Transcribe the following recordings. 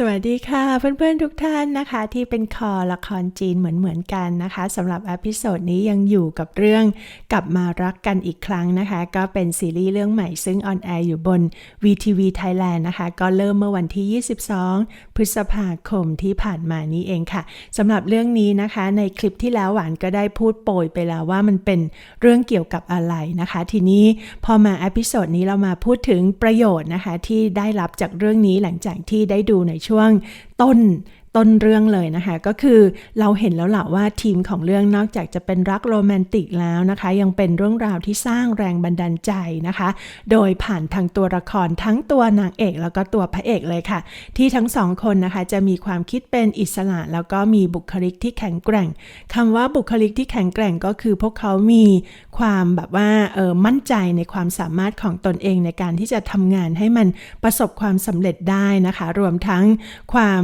สวัสดีค่ะเพื่อนๆทุกท่านนะคะที่เป็นคอละครจีนเหมือนๆกันนะคะสำหรับอพิโซดนี้ยังอยู่กับเรื่องกลับมารักกันอีกครั้งนะคะ ก็เป็นซีรีส์เรื่องใหม่ซึ่งออนแอร์อยู่บน VTV Thailand นะคะ ก็เริ่มเมื่อวันที่ 22 พฤษภาคมที่ผ่านมานี้เองค่ะสำหรับเรื่องนี้นะคะ ในคลิปที่แล้วหวานก็ได้พูดโปรยไปแล้วว่ามันเป็นเรื่องเกี่ยวกับอะไรนะคะ ทีนี้พอมาอพิโซดนี้เรามาพูดถึงประโยชน์นะคะที่ได้รับจากเรื่องนี้หลังจากที่ได้ดูในช่วงต้น ต้นเรื่องเลยนะคะ ก็คือเราเห็นแล้วแหละว่าทีมของเรื่องนอกจากจะเป็นรักโรแมนติกแล้วนะคะ ยังเป็นเรื่องราวที่สร้างแรงบันดาลใจนะคะ โดยผ่านทางตัวละครทั้งตัวนางเอกแล้วก็ตัวพระเอกเลยค่ะ ที่ทั้งสองคนนะคะจะมีความคิดเป็นอิสระ แล้วก็มีบุคลิกที่แข็งแกร่งคำว่าบุคลิกที่แข็งแกร่งก็คือพวกเขามีความแบบว่าเออมั่นใจในความสามารถของตนเองในการที่จะทำงานให้มันประสบความสำเร็จได้นะคะ รวมทั้งความ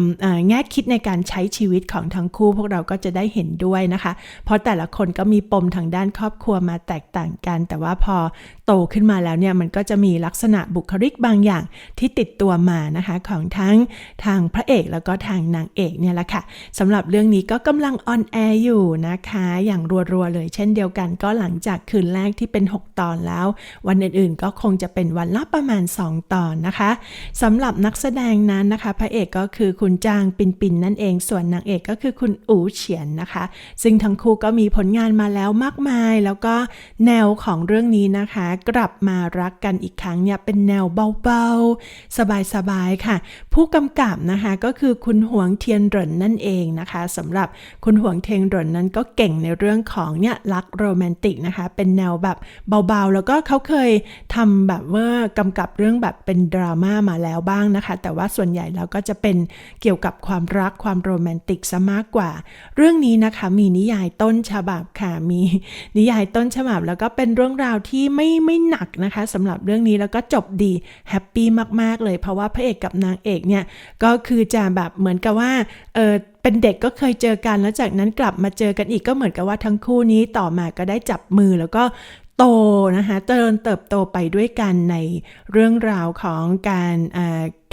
แง่คิดในการใช้ชีวิตของทั้งคู่ พวกเราก็จะได้เห็นด้วยนะคะ เพราะแต่ละคนก็มีปมทางด้านครอบครัวมาแตกต่างกัน แต่ว่าพอโตขึ้นมาแล้วเนี่ยมันก็จะมีลักษณะบุคลิกบางอย่างที่ติดตัวมานะคะของทั้งทางพระเอกแล้วก็ทางนางเอกเนี่ยแหละค่ะสำหรับเรื่องนี้ก็กำลังออนแอร์อยู่นะคะ อย่างรัวๆเลยเช่นเดียวกันก็หลังจากคืนแรกที่เป็น 6 ตอนแล้ว วันอื่นๆก็คงจะเป็นวันละประมาณ 2 ตอนนะคะสำหรับนักแสดงนั้นนะคะ พระเอกก็คือคุณจางปินปินนั่นเองส่วนนางเอกก็คือคุณอูเฉียนนะคะ ซึ่งทั้งคู่ก็มีผลงานมาแล้วมากมาย แล้วก็แนวของเรื่องนี้นะคะกลับมารักกันอีกครั้งเนี่ยเป็นแนวเบาๆ สบายๆค่ะ ผู้กำกับนะคะก็คือคุณหวงเทียนหรินนั่นเองนะคะสำหรับคุณหวงเทียนหรินนั้นก็เก่งในเรื่องของเนี่ยรักโรแมนติกนะคะ เป็นแนวแบบเบาๆ แล้วก็เขาเคยทำแบบว่ากำกับเรื่องแบบเป็นดราม่ามาแล้วบ้างนะคะ แต่ว่าส่วนใหญ่แล้วก็จะเป็นเกี่ยวกับความรักความโรแมนติกซะมากกว่า เรื่องนี้นะคะมีนิยายต้นฉบับค่ะมีนิยายต้นฉบับแล้วก็เป็นเรื่องราวที่ไม่ไม่หนักนะคะสำหรับเรื่องนี้แล้วก็จบดีแฮปปี้มากๆเลย เพราะว่าพระเอกกับนางเอกเนี่ยก็คือจะแบบเหมือนกับว่าเออเป็นเด็กก็เคยเจอกันแล้วจากนั้นกลับมาเจอกันอีกก็เหมือนกับว่าทั้งคู่นี้ต่อมาก็ได้จับมือแล้วก็โตนะคะเจริญเติบโตไปด้วยกันในเรื่องราวของการ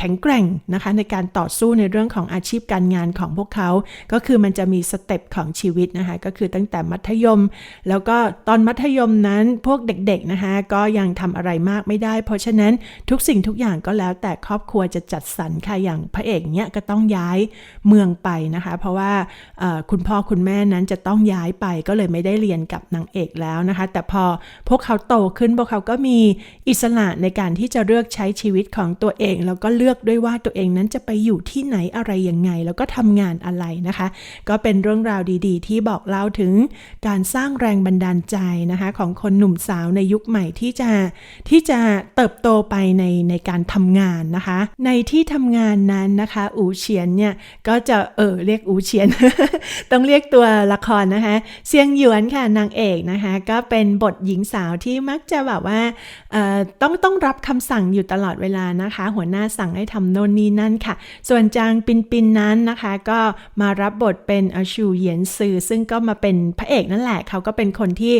แข็งแกร่งนะคะในการต่อสู้ในเรื่องของอาชีพการงานของพวกเขา ก็คือมันจะมีสเต็ปของชีวิตนะคะก็คือตั้งแต่มัธยม แล้วก็ตอนมัธยมนั้นพวกเด็กๆนะคะก็ยังทำอะไรมากไม่ได้ เพราะฉะนั้นทุกสิ่งทุกอย่างก็แล้วแต่ครอบครัวจะจัดสรรค่ะอย่างพระเอกเนี้ยก็ต้องย้ายเมืองไปนะคะ เพราะว่าคุณพ่อคุณแม่นั้นจะต้องย้ายไปก็เลยไม่ได้เรียนกับนางเอกแล้วนะคะ แต่พอพวกเขาโตขึ้นพวกเขาก็มีอิสระในการที่จะเลือกใช้ชีวิตของตัวเองแล้วก็เลือกด้วยว่าตัวเองนั้นจะไปอยู่ที่ไหนอะไรยังไง แล้วก็ทำงานอะไรนะคะ ก็เป็นเรื่องราวดีๆ ที่บอกเล่าถึงการสร้างแรงบันดาลใจนะคะ ของคนหนุ่มสาวในยุคใหม่ที่จะที่จะเติบโตไปในในการทำงานนะคะ ในที่ทำงานนั้นนะคะ อูเฉียนเนี่ยก็จะเออเรียกอูเฉียน ต้องเรียกตัวละครนะคะ เซียงหยวนค่ะนางเอกนะคะ ก็เป็นบทหญิงสาวที่มักจะแบบว่าต้องต้องรับคำสั่งอยู่ตลอดเวลานะคะ หัวหน้าสั่งให้ทำโน่นนี่นั่นค่ะ ส่วนจางปินปินนั้นนะคะ ก็มารับบทเป็นอชูเหยียนซือซึ่งก็มาเป็นพระเอกนั่นแหละ เขาก็เป็นคนที่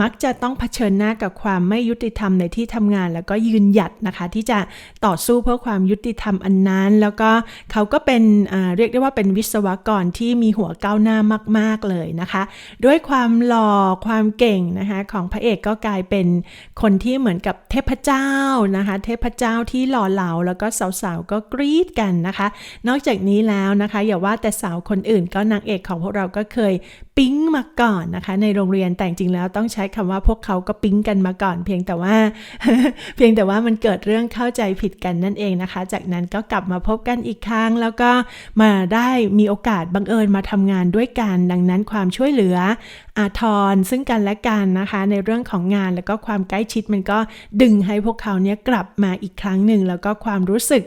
มักจะต้องเผชิญหน้ากับความไม่ยุติธรรมในที่ทำงาน แล้วก็ยืนหยัดนะคะ ที่จะต่อสู้เพื่อความยุติธรรมอันนั้น แล้วก็เขาก็เป็นเรียกได้ว่าเป็นวิศวกรที่มีหัวก้าวหน้ามาก ๆเลยนะคะ ด้วยความหล่อความเก่งนะคะของพระเอกก็กลายเป็นคนที่เหมือนกับเทพเจ้านะคะ เทพเจ้าที่หล่อเหลาแล้วก็สาวๆ ก็กรี๊ดกันนะคะ นอกจากนี้แล้วนะคะ อย่าว่าแต่สาวคนอื่นก็นางเอกของพวกเราก็เคย ปิ๊งมาก่อนนะคะ ในโรงเรียนแต่จริงแล้วต้องใช้คำว่าพวกเขาก็ปิ๊งกันมาก่อน เพียงแต่ว่า เพียงแต่ว่ามันเกิดเรื่องเข้าใจผิดกันนั่นเองนะคะ จากนั้นก็กลับมาพบกันอีกครั้ง แล้วก็มาได้มีโอกาสบังเอิญมาทำงานด้วยกัน ดังนั้นความช่วยเหลืออาทรซึ่งกันและกันนะคะ ในเรื่องของงานแล้วก็ความใกล้ชิดมันก็ดึงให้พวกเขาเนี้ยกลับมาอีกครั้งหนึ่งแล้วก็ความรู้สึก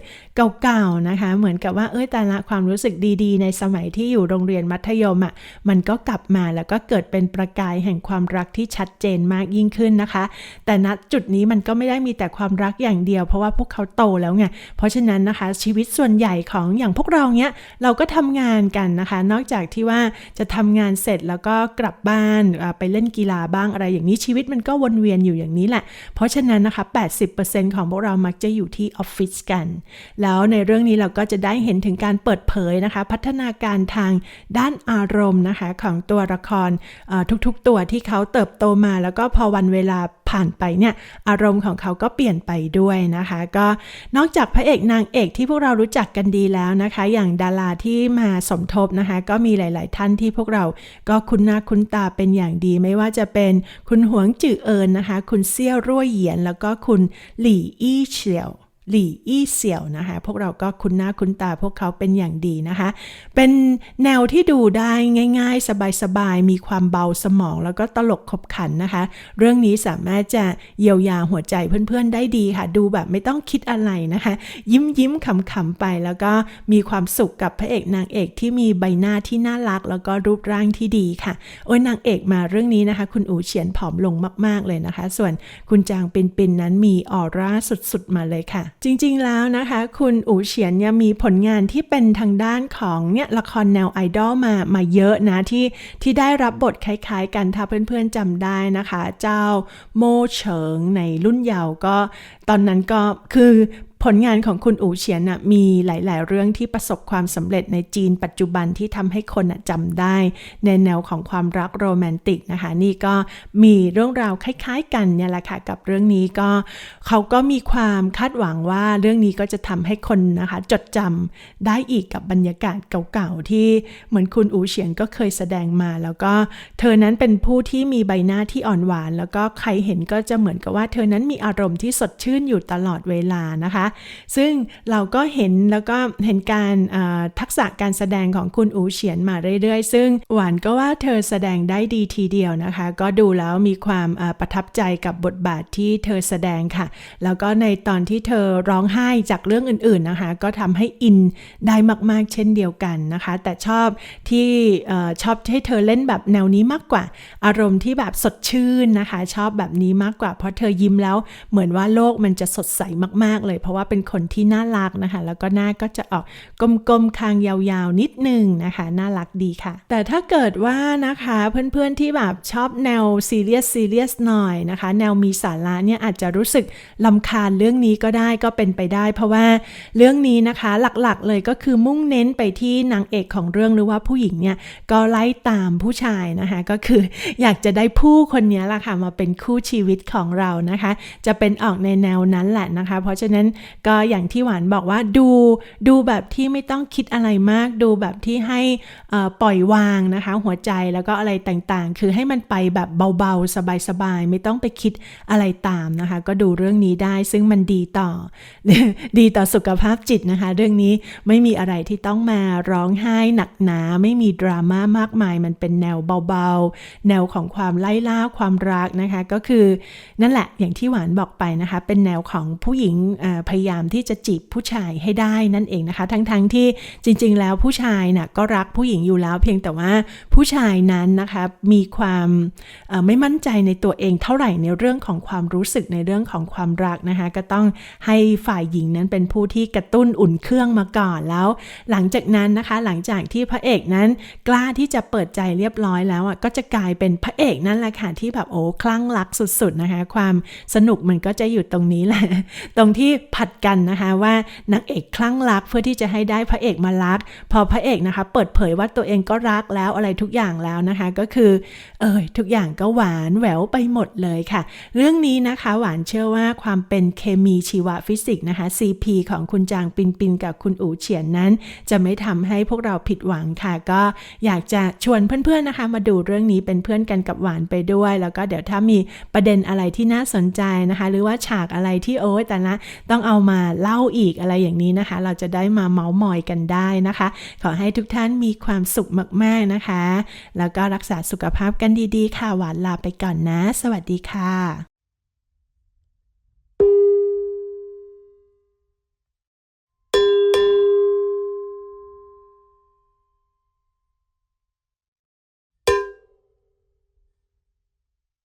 เก่าๆนะคะ เหมือนกับว่าเอ้ยแต่ละความรู้สึกดีๆ ในสมัยที่อยู่โรงเรียนมัธยมอะ่ะมันก็กลับบมา แล้วก็เกิดเป็นประกายแห่งความรักที่ชัดเจนมากยิ่งขึ้นนะคะ แต่ณจุดนี้มันก็ไม่ได้มีแต่ความรักอย่างเดียว เพราะว่าพวกเขาโตแล้วไงเพราะฉะนั้นนะคะ ชีวิตส่วนใหญ่ของอย่างพวกเราเนี้ยเราก็ทำงานกันนะคะ นอกจากที่ว่าจะทำงานเสร็จแล้วก็กลับบ้านไปเล่นกีฬาบ้างอะไรอย่างนี้ชีวิตมันก็วนเวียนอยู่อย่างนี้แหละ เพราะฉะนั้นนะคะ 80%ของพวกเรามักจะอยู่ที่ออฟฟิศกัน แล้วในเรื่องนี้เราก็จะได้เห็นถึงการเปิดเผยนะคะ พัฒนาการทางด้านอารมณ์นะคะของตัวละครทุกๆตัวที่เขาเติบโตมา แล้วก็พอวันเวลาผ่านไปเนี่ยอารมณ์ของเขาก็เปลี่ยนไปด้วยนะคะ ก็นอกจากพระเอกนางเอกที่พวกเรารู้จักกันดีแล้วนะคะ อย่างดาราที่มาสมทบนะคะ ก็มีหลาย ๆ ท่านที่พวกเราก็คุ้นหน้าคุ้นตาเป็นอย่างดี ไม่ว่าจะเป็นคุณหวงจื่อเอินนะคะ คุณเซี่ยวรั่วเหยียน แล้วก็คุณหลี่อี้เฉียว หลี่อี้เสี่ยวนะคะ พวกเราก็คุ้นหน้าคุ้นตาพวกเขาเป็นอย่างดีนะคะ เป็นแนวที่ดูได้ง่าย ๆ สบายๆ มีความเบาสมองแล้วก็ตลกขบขันนะคะ เรื่องนี้สามารถจะเยียวยาหัวใจเพื่อนๆได้ดีค่ะ ดูแบบไม่ต้องคิดอะไรนะคะ ยิ้มยิ้มขำๆไปแล้วก็มีความสุขกับพระเอกนางเอกที่มีใบหน้าที่น่ารัก แล้วก็รูปร่างที่ดีค่ะ โอ้ยนางเอกมาเรื่องนี้นะคะ คุณอูเฉียนผอมลงมาก ๆเลยนะคะ ส่วนคุณจางปินปินนั้นมีออร่าสุดๆมาเลยค่ะจริงๆแล้วนะคะ คุณอูเฉียนเนี่ยมีผลงานที่เป็นทางด้านของเนี่ยละครแนวไอดอลมามาเยอะนะที่ที่ได้รับบทคล้ายๆกันถ้าเพื่อนๆจำได้นะคะ เจ้าโมเฉิงในรุ่นเยาว์ก็ ตอนนั้นก็คือ ผลงานของคุณอูเฉียนนะมีหลาย ๆ เรื่องที่ประสบความสำเร็จในจีนปัจจุบันที่ทำให้คนจำได้ ในแนวของความรักโรแมนติกนะคะ นี่ก็มีเรื่องราวคล้าย ๆ กันเนี่ยแหละค่ะกับเรื่องนี้ก็เขาก็มีความคาดหวังว่าเรื่องนี้ก็จะทำให้คนนะคะ จดจำได้อีกกับบรรยากาศเก่า ๆ ที่เหมือนคุณอูเฉียนก็เคยแสดงมา แล้วก็เธอนั้นเป็นผู้ที่มีใบหน้าที่อ่อนหวาน แล้วก็ใครเห็นก็จะเหมือนกับว่าเธอนั้นมีอารมณ์ที่สดชื่นอยู่ตลอดเวลานะคะซึ่งเราก็เห็นแล้วก็เห็นการทักษะการแสดงของคุณอูเฉียนมาเรื่อยๆ ซึ่งหวานก็ว่าเธอแสดงได้ดีทีเดียวนะคะ ก็ดูแล้วมีความประทับใจกับบทบาทที่เธอแสดงค่ะ แล้วก็ในตอนที่เธอร้องไห้จากเรื่องอื่นๆนะคะ ก็ทำให้อินได้มากๆ เช่นเดียวกันนะคะ แต่ชอบที่ชอบให้เธอเล่นแบบแนวนี้มากกว่า อารมณ์ที่แบบสดชื่นนะคะ ชอบแบบนี้มากกว่า เพราะเธอยิ้มแล้วเหมือนว่าโลกมันจะสดใสมากๆเลยเพราะว่าว่าเป็นคนที่น่ารักนะคะ แล้วก็หน้าก็จะออกกลมๆคางยาวๆนิดนึงนะคะ น่ารักดีค่ะ แต่ถ้าเกิดว่านะคะเพื่อนๆที่แบบชอบแนวซีเรียสซีเรียสหน่อยนะคะ แนวมีสาระเนี่ยอาจจะรู้สึกลำคาญเรื่องนี้ก็ได้ก็เป็นไปได้ เพราะว่าเรื่องนี้นะคะหลักๆเลยก็คือมุ่งเน้นไปที่นางเอกของเรื่องหรือว่าผู้หญิงเนี่ยก็ไล่ตามผู้ชายนะคะก็คืออยากจะได้ผู้คนนี้ล่ะค่ะมาเป็นคู่ชีวิตของเรานะคะ จะเป็นออกในแนวนั้นแหละนะคะ เพราะฉะนั้นก็อย่างที่หวานบอกว่าดูดูแบบที่ไม่ต้องคิดอะไรมาก ดูแบบที่ให้ปล่อยวางนะคะ หัวใจแล้วก็อะไรต่างๆ คือให้มันไปแบบเบาๆ สบายๆ ไม่ต้องไปคิดอะไรตามนะคะ ก็ดูเรื่องนี้ได้ซึ่งมันดีต่อ ดีต่อสุขภาพจิตนะคะ เรื่องนี้ไม่มีอะไรที่ต้องมาร้องไห้หนักหนา ไม่มีดราม่ามากมาย มันเป็นแนวเบาๆ แนวของความไล่ล่าความรักนะคะ ก็คือนั่นแหละอย่างที่หวานบอกไปนะคะ เป็นแนวของผู้หญิงพยายามที่จะจีบผู้ชายให้ได้นั่นเองนะคะ ทั้งๆทที่จริง ๆ แล้วผู้ชายนะ่ะก็รักผู้หญิงอยู่แล้ว เพียงแต่ว่าผู้ชายนั้นนะคะมีความไม่มั่นใจในตัวเองเท่าไหร่ในเรื่องของความรู้สึกในเรื่องของความรักนะคะ ก็ต้องให้ฝ่ายหญิงนั้นเป็นผู้ที่กระตุ้นอุ่นเครื่องมาก่อนแล้ว หลังจากนั้นนะคะหลังจากที่พระเอกนั้นกล้าที่จะเปิดใจเรียบร้อยแล้วอะก็จะกลายเป็นพระเอกนั่นแหละค่ะที่แบบโอ้คลั่งรักสุดๆนะคะ ความสนุกมันก็จะอยู่ตรงนี้แหละ ตรงที่ผัดกันนะคะว่านางเอกคลั่งรักเพื่อที่จะให้ได้พระเอกมารัก พอพระเอกนะคะเปิดเผยว่าตัวเองก็รักแล้วอะไรทุกอย่างแล้วนะคะ ก็คือเออทุกอย่างก็หวานแหววไปหมดเลยค่ะ เรื่องนี้นะคะหวานเชื่อว่าความเป็นเคมีชีวฟิสิกส์นะคะ CP ของคุณจางปินปินกับคุณอูเฉียนนั้น จะไม่ทำให้พวกเราผิดหวังค่ะ ก็อยากจะชวนเพื่อนๆนะคะ มาดูเรื่องนี้เป็นเพื่อนกันกับหวานไปด้วย แล้วก็เดี๋ยวถ้ามีประเด็นอะไรที่น่าสนใจนะคะ หรือว่าฉากอะไรที่โอ้แต่ละต้องเอามาเล่าอีกอะไรอย่างนี้นะคะ เราจะได้มาเมาส์มอยกันได้นะคะ ขอให้ทุกท่านมีความสุขมากๆนะคะ แล้วก็รักษาสุขภาพกันดีๆ ค่ะ หวานลาไปก่อนนะ สวัสดีค่ะ